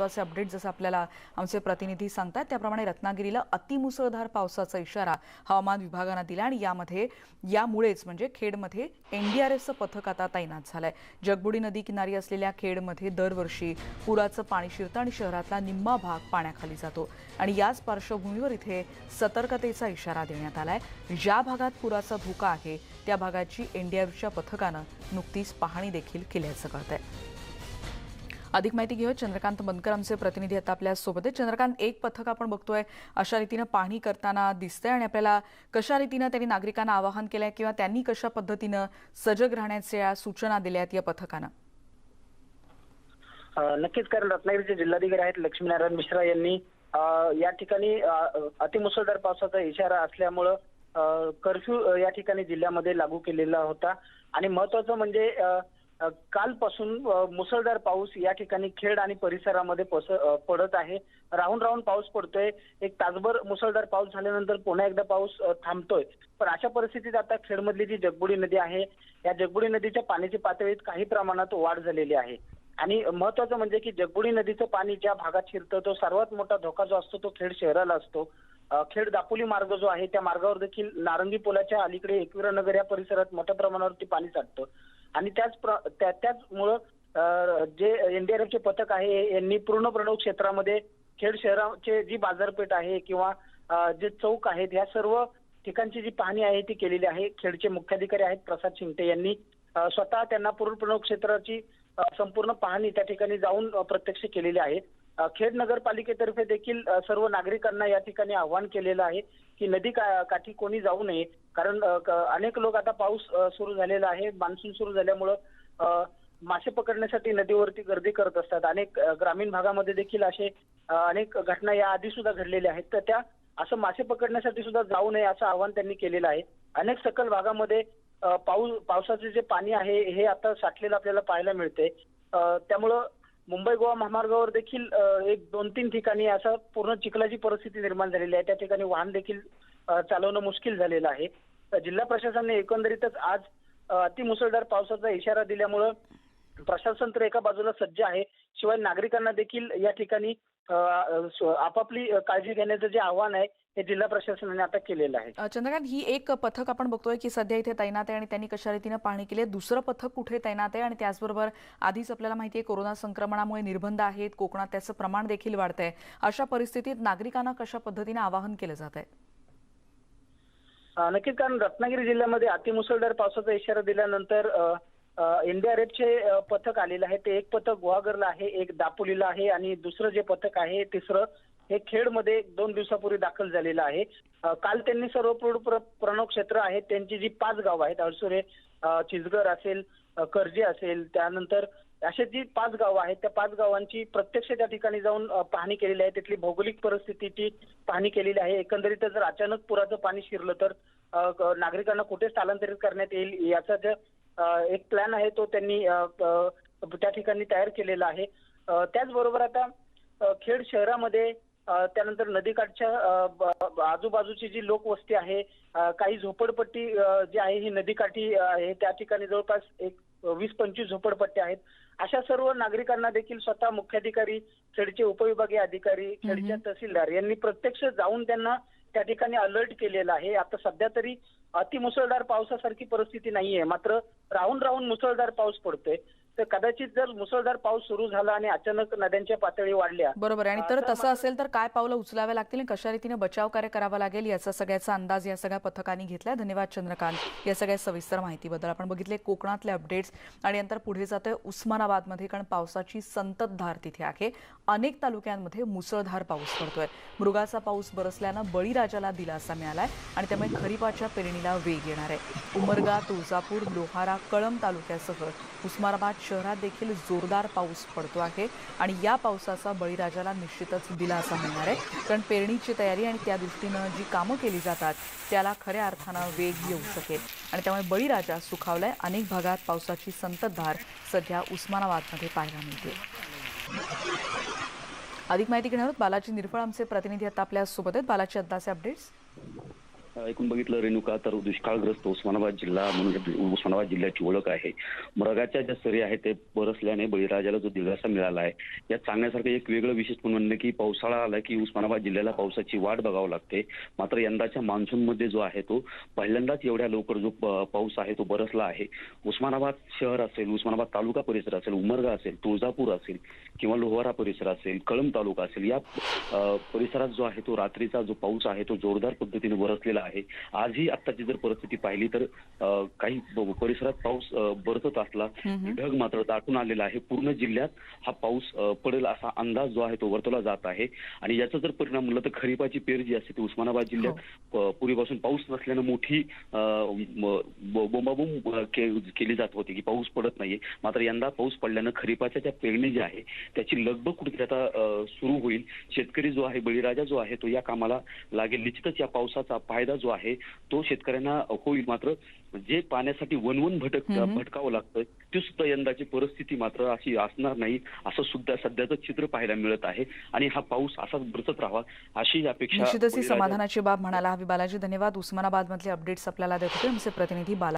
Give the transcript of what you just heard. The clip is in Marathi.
महत्त्वाचे अपडेट जसं आपल्याला आमचे प्रतिनिधी सांगतात त्याप्रमाणे रत्नागिरीला अतिमुसळधार पावसाचा इशारा हवामान विभागानं दिला आणि यामध्ये यामुळेच म्हणजे खेडमध्ये एनडीआरएफचं पथक आता तैनात झालंय. जगबुडी नदी किनारी असलेल्या खेडमध्ये दरवर्षी पुराचं पाणी शिरतं आणि शहरातला निम्मा भाग पाण्याखाली जातो. आणि याच पार्श्वभूमीवर इथे सतर्कतेचा इशारा देण्यात आलाय. ज्या भागात पुराचा धोका आहे त्या भागाची एनडीआरएफच्या पथकानं नुकतीच पाहणी देखील केल्याचं कळतंय. अधिक माहिती घेऊ चंद्रकांत बनकर आमचे प्रतिनिधी आता आपल्यासोबत आहेत चंद्रकांत एक पथक आपण बघतोय अशा रीतीनं पाहणी करताना दिसतंय आणि आपल्याला कशा रीतीनं त्यांनी नागरिकांना आवाहन केलंय किंवा त्यांनी कशा पद्धतीनं सजग राहण्याच्या सूचना दिल्या आहेत या पथकानं? नक्कीच. कारण रत्नागिरीचे जिल्हाधिकारी आहेत लक्ष्मीनारायण मिश्रा यांनी. या ठिकाणी अतिमुसळधार पावसाचा इशारा असल्यामुळं कर्फ्यू या ठिकाणी जिल्ह्यामध्ये लागू केलेला होता. आणि महत्वाचं म्हणजे कालपासून मुसळधार पाऊस या ठिकाणी खेड आणि परिसरामध्ये पडत आहे. राहून राहून पाऊस पडतोय. एक तासभर मुसळधार पाऊस झाल्यानंतर पुन्हा एकदा पाऊस थांबतोय. पण अशा परिस्थितीत आता खेडमधली जी जगबुडी नदी आहे या जगबुडी नदीच्या पाण्याची पातळीत काही प्रमाणात वाढ झालेली आहे. आणि महत्वाचं म्हणजे की जगबुडी नदीचं पाणी ज्या भागात शिरतं तो सर्वात मोठा धोका जो असतो तो खेड शहराला असतो. खेड दापोली मार्ग जो आहे त्या मार्गावर देखील नारंगी पुलाच्या अलीकडे एकविरा नगर या परिसरात मोठ्या प्रमाणावरती पाणी साठतं. आणि त्याच प्र- त्या- त्याचमुळं जे एनडीआरएफचे पथक आहे यांनी पूर्ण प्रणव क्षेत्रामध्ये खेड शहराचे जी बाजारपेठ आहे किंवा जे चौक आहेत या सर्व ठिकाणची जी पाहणी आहे ती केलेली आहे. खेडचे मुख्याधिकारी आहेत प्रसाद शिंगटे यांनी स्वतः त्यांना पूर्ण प्रणव क्षेत्राची संपूर्ण पाहणी त्या ठिकाणी जाऊन प्रत्यक्ष केलेली आहे. खेड नगरपालिकेतर्फे देखील सर्व नागरिकांना या ठिकाणी आवाहन केलेलं आहे की नदी का- काठी कोणी जाऊ नये. कारण क- अनेक लोक आता पाऊस सुरू झालेला आहे. मान्सून सुरू झाल्यामुळं मासे पकडण्यासाठी नदीवरती गर्दी करत असतात. अनेक ग्रामीण भागामध्ये देखील असे अनेक घटना या आधी सुद्धा घडलेल्या आहेत. तर त्या असं मासे पकडण्यासाठी सुद्धा जाऊ नये असं आवाहन त्यांनी केलेलं आहे. अनेक सकल भागामध्ये पाऊस पावसाचे जे पाणी आहे हे आता साठलेलं आपल्याला पाहायला मिळते त्यामुळं मुंबई गोवा महामार्गावर देखील एक दोन तीन ठिकाणी असं पूर्ण चिखलाची परिस्थिती निर्माण झालेली आहे. त्या ठिकाणी वाहन देखील चालवणं मुश्किल झालेलं आहे. जिल्हा प्रशासनाने एकंदरीतच आज अतिमुसळधार पावसाचा इशारा दिल्यामुळं प्रशासन तर एका बाजूला सज्ज आहे. शिवाय नागरिकांना देखील या ठिकाणी आपापली काळजी घेण्याचं जे आव्हान आहे हे जिल्हा प्रशासनाने आता केलेलं आहे. चंद्रकांत ही एक पथक आपण बघतोय की सध्या इथे तैनात आहे आणि त्यांनी कशा रीतीनं पाहणी केली आहे? दुसरं पथक कुठे तैनात आहे? आणि त्याचबरोबर आधीच आपल्याला माहिती आहे कोरोना संक्रमणामुळे निर्बंध आहेत कोकणात त्याचं प्रमाण देखील वाढतंय. अशा परिस्थितीत नागरिकांना कशा पद्धतीने आवाहन केलं जात आहे? नक्कीच कारण रत्नागिरी जिल्ह्यामध्ये अतिमुसळधार पावसाचा इशारा दिल्यानंतर एनडीआरएफचे पथक आलेलं आहे. ते एक पथक गुहागरला आहे एक दापोलीला आहे आणि दुसरं जे पथक आहे तिसरं हे खेडमध्ये दोन दिवसापूर्वी दाखल झालेलं आहे. काल त्यांनी सर्व प्र- प्रणव क्षेत्र आहेत त्यांची जी पाच गावं आहेत अळसुरे अ, असेल कर्जे असेल त्यानंतर असे जी पाच गावं आहेत त्या पाच गावांची प्रत्यक्ष त्या ठिकाणी जाऊन पाहणी केलेली आहे. तिथली भौगोलिक परिस्थितीची पाहणी केलेली आहे. एकंदरीत जर अचानक पुराचं पाणी शिरलं तर नागरिकांना कुठे स्थलांतरित करण्यात येईल याचा जो एक प्लॅन आहे तो त्यांनी त्या ठिकाणी तयार केलेला आहे. त्याचबरोबर आता खेड शहरामध्ये त्यानंतर नदीकाठच्या आजूबाजूची जी लोकवस्ती आहे काही झोपडपट्टी जी आहे ही नदीकाठी आहे. त्या ठिकाणी जवळपास एक वीस पंचवीस झोपडपट्ट्या आहेत. अशा सर्व नागरिकांना देखील स्वतः मुख्याधिकारी खेडचे उपविभागीय अधिकारी खेडच्या तहसीलदार यांनी प्रत्यक्ष जाऊन त्यांना त्या ठिकाणी अलर्ट केलेला आहे. आता सध्या तरी अतिमुसळधार पावसासारखी परिस्थिती नाहीये. मात्र राहून राहून मुसळधार पाऊस पडतोय. तर कदाचित जर मुसळधार पाऊस सुरू झाला आणि अचानक नद्यांच्या पातळी वाढल्या बरोबर आणि तर तसं असेल तर काय पावलं उचलाव्या लागतील कशा रीतीने बचाव कार्य करावा लागेल याचा सगळ्याचा अंदाज या सगळ्या पथकांनी घेतलाय. धन्यवाद चंद्रकांत. या सगळ्या सविस्तर माहितीबद्दल आपण बघितले कोकणातले अपडेट्स आणि नंतर पुढे जातोय उस्मानाबादमध्ये कारण पावसाची संततधार तिथे आहे. अनेक तालुक्यांमध्ये मुसळधार पाऊस पडतोय. मृगाचा पाऊस बरसल्यानं बळीराजाला दिलासा मिळालाय आणि त्यामुळे खरीपाच्या पेरणीला वेग येणार आहे. उमरगा तुळजापूर लोहारा कळंब तालुक्यासह उस्मानाबाद शहरात देखील जोरदार पाऊस पडतो आहे आणि या पावसाचा बळीराजाला निश्चितच दिलासा मिळणार आहे. कारण पेरणीची तयारी आणि त्या दृष्टीनं जी कामं केली जातात त्याला खऱ्या अर्थानं वेग येऊ शकेल. आणि त्यामुळे बळीराजा सुखावलाय. अनेक भागात पावसाची संततधार सध्या उस्मानाबादमध्ये पाहायला मिळते. अधिक माहिती घेणार आहोत बालाजी निरफळ आमचे प्रतिनिधी आता आपल्यासोबत आहेत. बालाजी अद्दाचे अपडेट्स ऐकून बघितलं रेणुका तर दुष्काळग्रस्त उस्मानाबाद जिल्हा म्हणून उस्मानाबाद जिल्ह्याची ओळख आहे. मृगाच्या ज्या सरी आहेत ते बरसल्याने बळीराजाला जो दिलासा मिळाला आहे यात सांगण्यासारखं एक वेगळं विशेष म्हणणं की पावसाळा आला की उस्मानाबाद जिल्ह्याला पावसाची वाट बघावं लागते. मात्र यंदाच्या मान्सूनमध्ये जो आहे तो पहिल्यांदाच एवढ्या लवकर जो पाऊस आहे तो बरसला आहे. उस्मानाबाद शहर असेल उस्मानाबाद तालुका परिसर असेल उमरगा असेल तुळजापूर असेल किंवा लोहारा परिसर असेल कळंब तालुका असेल या परिसरात जो आहे तो रात्रीचा जो पाऊस आहे तो जोरदार पद्धतीने बरसलेला आहे. आजही आत्ताची जर परिस्थिती पाहिली तर काही परिसरात पाऊस बरसत असला ढग मात्र दाटून आलेला आहे. पूर्ण जिल्ह्यात हा पाऊस पडेल असा अंदाज जो आहे तो वर्तवला जात आहे. आणि याचा जर परिणाम म्हणलं तर खरीपाची पेर जी असते ती उस्मानाबाद जिल्ह्यात अ, पूर्वीपासून पाऊस नसल्यानं मोठी बोंबाबोंब केली जात होती की पाऊस पडत नाहीये. मात्र यंदा पाऊस पडल्यानं खरीपाच्या ज्या पेरणी जी आहे त्याची लगबग कुठेतरी आता सुरू होईल. शेतकरी जो आहे बळीराजा जो आहे तो या कामाला लागेल. निश्चितच या पावसाचा फायदा जो आहे तो शेतकऱ्यांना होईल मात्र जे पाण्यासाठी वनवन भटक भटकावं लागतं ती सुद्धा यंदाची परिस्थिती मात्र अशी असणार नाही असं सुद्धा सध्याचं चित्र पाहायला मिळत आहे. आणि हा पाऊस असाच बरसत राहावा अशी अपेक्षा समाधानाची बाब म्हणाला हवी. बालाजी धन्यवाद. उस्मानाबाद मधले अपडेट्स आपल्याला देत होते. आमचे प्रतिनिधी बाला